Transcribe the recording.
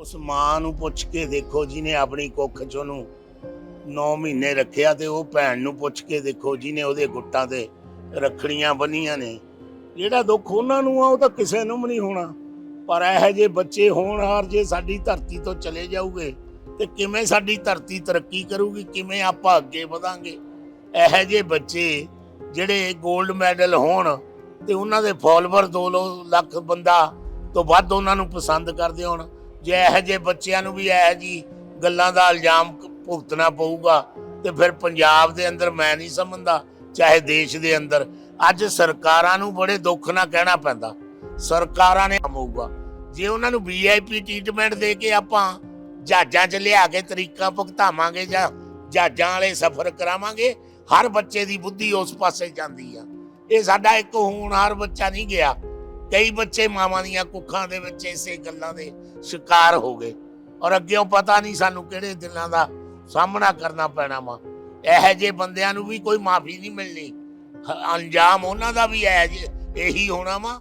ਉਸ ਮਾਂ ਨੂੰ ਪੁੱਛ ਕੇ ਦੇਖੋ ਜਿਹਨੇ ਆਪਣੀ ਕੁੱਖ ਚ ਉਹਨੂੰ 9 ਮਹੀਨੇ ਰੱਖਿਆ ਤੇ ਉਹ ਭੈਣ ਨੂੰ ਪੁੱਛ ਕੇ ਦੇਖੋ ਜਿਹਨੇ ਉਹਦੇ ਗੁੱਟਾਂ ਤੇ ਰੱਖੜੀਆਂ ਬੰਨੀਆਂ ਨੇ। ਜਿਹੜਾ ਦੁੱਖ ਉਹਨਾਂ ਨੂੰ ਆ, ਉਹ ਤਾਂ ਕਿਸੇ ਨੂੰ ਵੀ ਨਹੀਂ ਹੋਣਾ। ਪਰ ਇਹ ਜਿਹੇ ਬੱਚੇ ਹੋਣਹਾਰ ਜੇ ਸਾਡੀ ਧਰਤੀ ਤੋਂ ਚਲੇ ਜਾਊਗੇ ਤੇ ਕਿਵੇਂ ਸਾਡੀ ਧਰਤੀ ਤਰੱਕੀ ਕਰੂਗੀ, ਕਿਵੇਂ ਆਪਾਂ ਅੱਗੇ ਵਧਾਂਗੇ? ਇਹੋ ਜਿਹੇ ਬੱਚੇ ਜਿਹੜੇ 골ਡ ਮੈਡਲ ਹੋਣ ਤੇ ਉਹਨਾਂ ਦੇ ਫਾਲੋਅਰ 2 ਲੱਖ ਬੰਦਾ ਤੋਂ ਵੱਧ ਉਹਨਾਂ ਨੂੰ ਪਸੰਦ ਕਰਦੇ ਹੋਣ। ਜੇ ਇਹੋ ਜਿਹੇ ਬੱਚਿਆਂ ਨੂੰ ਵੀ ਇਹੋ ਜੀ ਗੱਲਾਂ ਦਾ ਇਲਜ਼ਾਮ ਭੁਗਤਣਾ ਪਊਗਾ, ਤੇ ਫਿਰ ਪੰਜਾਬ ਦੇ ਅੰਦਰ ਮੈਂ ਨਹੀਂ ਸਮਝਦਾ, ਚਾਹੇ ਦੇਸ਼ ਦੇ ਅੰਦਰ। ਅੱਜ ਸਰਕਾਰਾਂ ਨੂੰ ਬੜੇ ਦੁੱਖ ਨਾਲ ਕਹਿਣਾ ਪੈਂਦਾ। ਸਰਕਾਰਾਂ ਨੇ ਹੋਊਗਾ। ਜੇ ਉਹਨਾਂ ਨੂੰ ਵੀਆਈਪੀ ਟ੍ਰੀਟਮੈਂਟ ਦੇ ਕੇ ਆਪਾਂ ਜਹਾਜ਼ਾਂ 'ਚ ਲਿਆ ਕੇ ਤਰੀਕਾ ਭੁਗਤਾਵਾਂਗੇ ਜਾਂ ਜਹਾਜ਼ਾਂ ਵਾਲੇ ਸਫ਼ਰ ਕਰਾਵਾਂਗੇ, ਹਰ ਬੱਚੇ ਦੀ ਬੁੱਧੀ ਉਸ ਪਾਸੇ ਜਾਂਦੀ ਆ। ਇਹ ਸਾਡਾ ਇੱਕ ਹੋਣਹਾਰ ਬੱਚਾ ਨਹੀਂ ਗਿਆ। ਕਈ ਬੱਚੇ ਮਾਵਾਂ ਦੀਆਂ ਕੁੱਖਾਂ ਦੇ ਵਿੱਚ ਇਸੇ ਗੱਲਾਂ ਦੇ ਸ਼ਿਕਾਰ ਹੋ ਗਏ। ਔਰ ਅੱਗੇੋਂ ਪਤਾ ਨਹੀਂ ਸਾਨੂੰ ਕਿਹੜੇ ਦਿਨਾਂ ਦਾ ਸਾਹਮਣਾ ਕਰਨਾ ਪੈਣਾ ਵਾ। ਇਹੋ ਜਿਹੇ ਬੰਦਿਆਂ ਨੂੰ ਵੀ ਕੋਈ ਮਾਫੀ ਨਹੀਂ ਮਿਲਣੀ। ਅੰਜਾਮ ਉਹਨਾਂ ਦਾ ਵੀ ਇਹ ਇਹੀ ਹੋਣਾ ਵਾ।